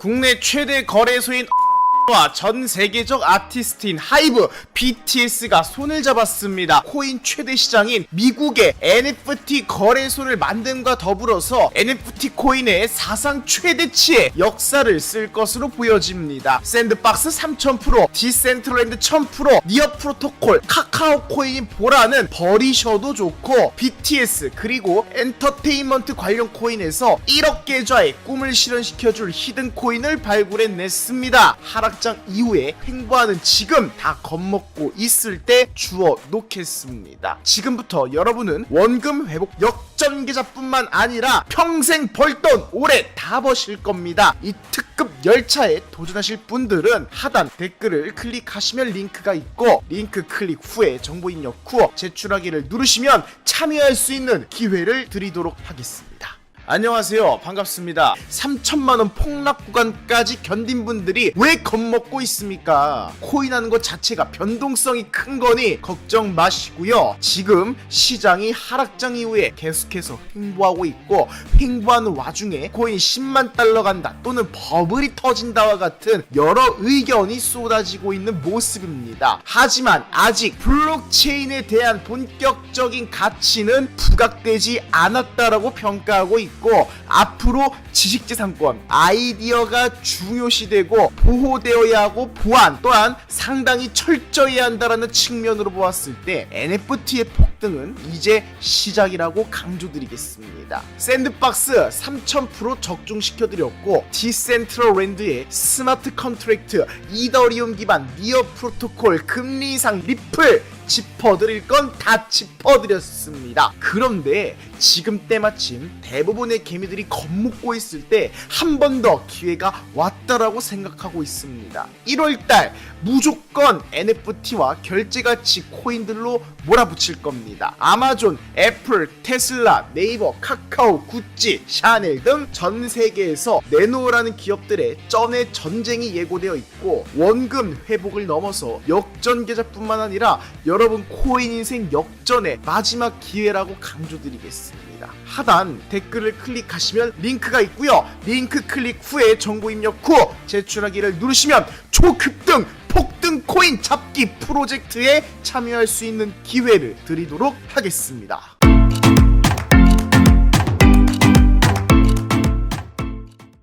국내 최대 거래소인 와전 세계적 아티스트인 하이브 BTS가 손을 잡았습니다. 코인 최대 시장인 미국의 NFT 거래소를 만듦과 더불어서 NFT 코인의 사상 최대치의 역사를 쓸 것으로 보여집니다. 샌드박스 3000%, 디센트럴랜드 1000%, 니어 프로토콜, 카카오 코인 보라는 버리셔도 좋고 BTS 그리고 엔터테인먼트 관련 코인에서 1억 계좌의 꿈을 실현시켜줄 히든 코인을 발굴해냈습니다. 하락 장 이후에 횡보하는 지금 다 겁먹고 있을 때 주워 놓겠습니다. 지금부터 여러분은 원금 회복 역전 계좌뿐만 아니라 평생 벌 돈 올해 다 버실 겁니다. 이 특급 열차에 도전하실 분들은 하단 댓글을 클릭하시면 링크가 있고 링크 클릭 후에 정보 입력 후 제출하기를 누르시면 참여할 수 있는 기회를 드리도록 하겠습니다. 안녕하세요. 반갑습니다. 3천만원 폭락 구간까지 견딘 분들이 왜 겁먹고 있습니까? 코인하는 것 자체가 변동성이 큰 거니 걱정 마시고요. 지금 시장이 하락장 이후에 계속해서 횡보하고 있고 횡보하는 와중에 코인 10만 달러 간다 또는 버블이 터진다와 같은 여러 의견이 쏟아지고 있는 모습입니다. 하지만 아직 블록체인에 대한 본격적인 가치는 부각되지 않았다라고 평가하고 있고 앞으로 지식재산권 아이디어가 중요시되고 보호되어야 하고 보안 또한 상당히 철저해야 한다라는 측면으로 보았을 때 NFT의 폭 등은 이제 시작이라고 강조드리겠습니다. 샌드박스 3000% 적중시켜드렸고 디센트럴랜드의 스마트 컨트랙트 이더리움 기반 니어 프로토콜 금리 인상 리플 짚어드릴 건 다 짚어드렸습니다. 그런데 지금 때마침 대부분의 개미들이 겁먹고 있을 때 한 번 더 기회가 왔다라고 생각하고 있습니다. 1월달 무조건 NFT와 결제가치 코인들로 몰아붙일 겁니다. 아마존, 애플, 테슬라, 네이버, 카카오, 구찌, 샤넬 등 전 세계에서 내놓으라는 기업들의 쩐의 전쟁이 예고되어 있고 원금 회복을 넘어서 역전 계좌뿐만 아니라 여러분 코인 인생 역전의 마지막 기회라고 강조드리겠습니다. 하단 댓글을 클릭하시면 링크가 있고요. 링크 클릭 후에 정보 입력 후 제출하기를 누르시면 초급등 폭등 코인 잡기 프로젝트에 참여할 수 있는 기회를 드리도록 하겠습니다.